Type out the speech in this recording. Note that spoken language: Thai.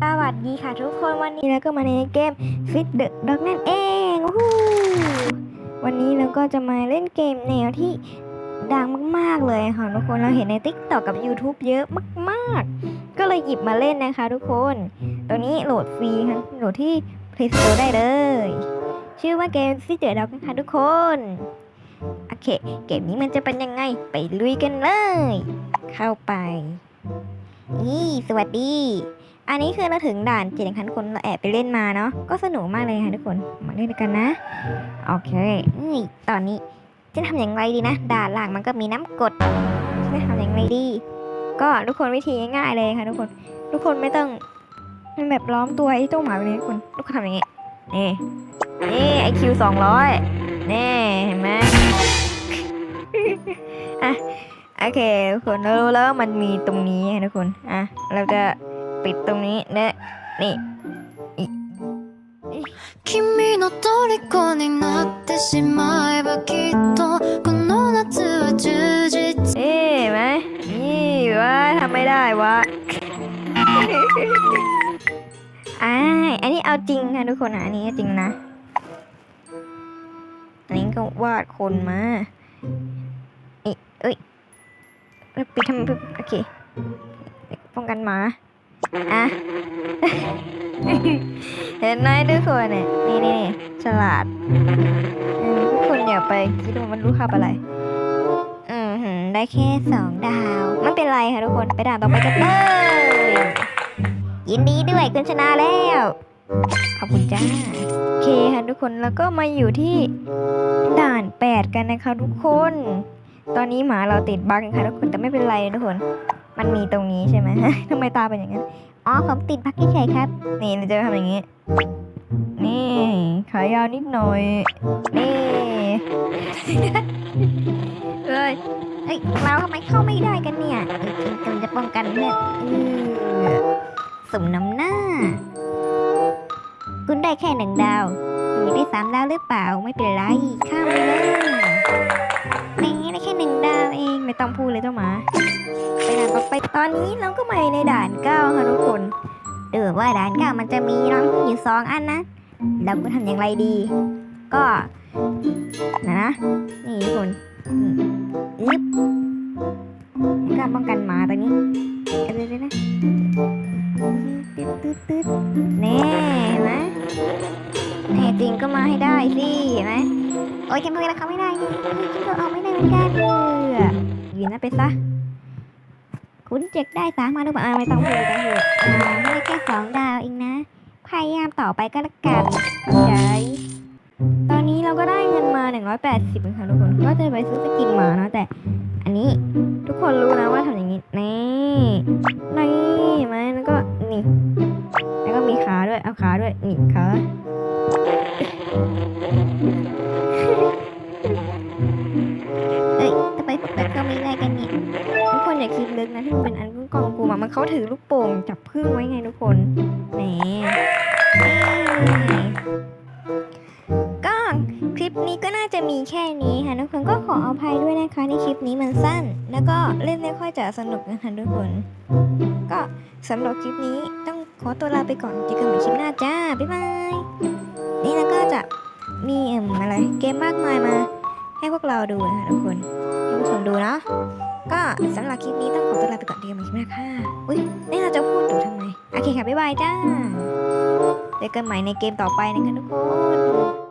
สวัสดีค่ะทุกคนวันนี้เราก็มาในเกม Fit the Dog นั่นเองวันนี้เราก็จะมาเล่นเกมแนวที่ดังมากๆเลยค่ะทุกคนเราเห็นใน TikTok กับ YouTube เยอะมากๆ ก็เลยหยิบมาเล่นนะคะทุกคน ตัวนี้โหลดฟรีค่ะโหลดที่ Play Store ได้เลย ชื่อว่าเกม Fit the Dog นะคะทุกคน โอเค เกมนี้มันจะเป็นยังไงไปลุยกันเลย เข้าไป นี่สวัสดี อันนี้คือเราถึงด่านเจ็ดคันคนเราแอบไปเล่นมาเนาะก็สนุกมากเลยค่ะทุกคนมาเล่นกันนะโอเคนี่ตอนนี้จะทำอย่างไรดีนะด่านหลังมันก็มีน้ำกดจะทำอย่างไรดี ก็ทุกคนวิธีง่ายเลยค่ะทุกคน ทุกคนไม่ต้องมันแบบล้อมตัวไอ้เจ้าหมาแบบนี้ทุกคนทุกคนทำอย่างงี้นี่นี่ไอคิวสองร้อยนี่เห็นไหมอะโอเคทุกคนเรารู้แล้วว่ามันมีตรงนี้ค่ะทุกคนอะเราจะ ปิดตรงนี้และนี่ 君の虜になってしまえばきっとこの夏は充実 เอ๊ะไหมนี่วะทำไม่ได้วะ อ่าอันนี้เอาจริงค่ะทุกคนอ่ะอันนี้จริงนะ อันนี้ก็วาดคนมาเอ้ยเอ้ยแล้วปิดทำไมโอเคป้องกันหมา อะเห็นไหมทุกคนเนี่ยนี่นี่นี่ฉลาดทุกคนอย่าไปคิดว่ามันรู้คาบอะไร อืมได้แค่สองดาว ไม่เป็นไรค่ะทุกคนไปด่านต่อไปกันเลยยินดีด้วยคุณชนะแล้ว ขอบคุณจ้า โอเคค่ะทุกคนแล้วก็มาอยู่ที่ด่านแปดกันนะคะทุกคน ตอนนี้หมาเราติดบั๊กนะคะทุกคนแต่ไม่เป็นไรทุกคน มันมีตรงนี้ใช่ไหม ทำไมตาเป็นอย่างนั้น อ๋อผมติดบั๊กเฉยๆครับ นี่เราจะทำอย่างนี้ นี่ขายาวนิดหน่อย นี่เอ้ยเอ้ยเราทำไมเข้าไม่ได้กันเนี่ยเอ้ยกำลังจะป้องกันเพื่อนเออสมน้ำหน้า คุณได้แค่หนึ่งดาวคุณอยากได้สามดาวหรือเปล่า ไม่เป็นไร ข้ามไปเลย ไม่ต้องพูดเลยเจ้าหมา ไปด่านต่อไปตอนนี้เราก็มาในด่านเก้าค่ะทุกคนเออว่าด่านเก้ามันจะมีรังผึ้งอยู่สองอันนะ เราก็ทำอย่างไรดี ก็นะนะ นี่ทุกคนนี่อึ๊บแล้วก็ป้องกันหมาตัวนี้เดี๋ยวนะตึ๊ดตึ๊ดตึ๊ดแน่นไหมแน่จริงก็มาให้ได้สิเห็นไหมโอ้ยจำเป็นแล้วเขาไม่ได้ฉันก็เอาไม่ได้เหมือนกันเอ อยืนนะไปซะคุณเจ็กได้สามมาหรือเปล่าไม่ต้องพูดไม่ต้องพูดอ่าให้ได้แค่สองดาวเองนะ พยายามต่อไปก็แล้วกันเข้าใจตอนนี้เราก็ได้เงินมา 180ค่ะทุกคนก็จะไปซื้อสกินมาเนาะแต่ อันนี้ทุกคนรู้นะว่าทำอย่างนี้นี่นี่ไหมแล้วก็นี่ แล้วก็มีขาด้วยเอาขาด้วยนี่ขา อย่าคิดลึกนะที่มันเป็นอันกองกูมามันเขาถือลูกโป่งจับพึ่งไว้ไงทุกคนแหมนี่ก็คลิปนี้ก็น่าจะมีแค่นี้ค่ะทุกคนก็ขออภัยด้วยนะคะที่คลิปนี้มันสั้น แล้วก็เล่นไม่ค่อยจะสนุกนะคะทุกคน ก็สำหรับคลิปนี้ต้องขอตัวลาไปก่อนเจอกันใหม่คลิปหน้าจ้าบ๊ายบายนี่แล้วก็จะมีเอิ่มอะไรเกมมากมายมาให้พวกเราดูนะคะทุกคนให้ผู้ชมดูเนาะ ก็สำหรับคลิปนี้ต้องขอตัวลาไปก่อนเดียวมาคลิปหน้าค่ะ อุ้ยนี่เราจะพูดอยู่ทำไม โอเคค่ะ บ๊ายบายจ้าเจอกันใหม่ในเกมต่อไปนะคะทุกคน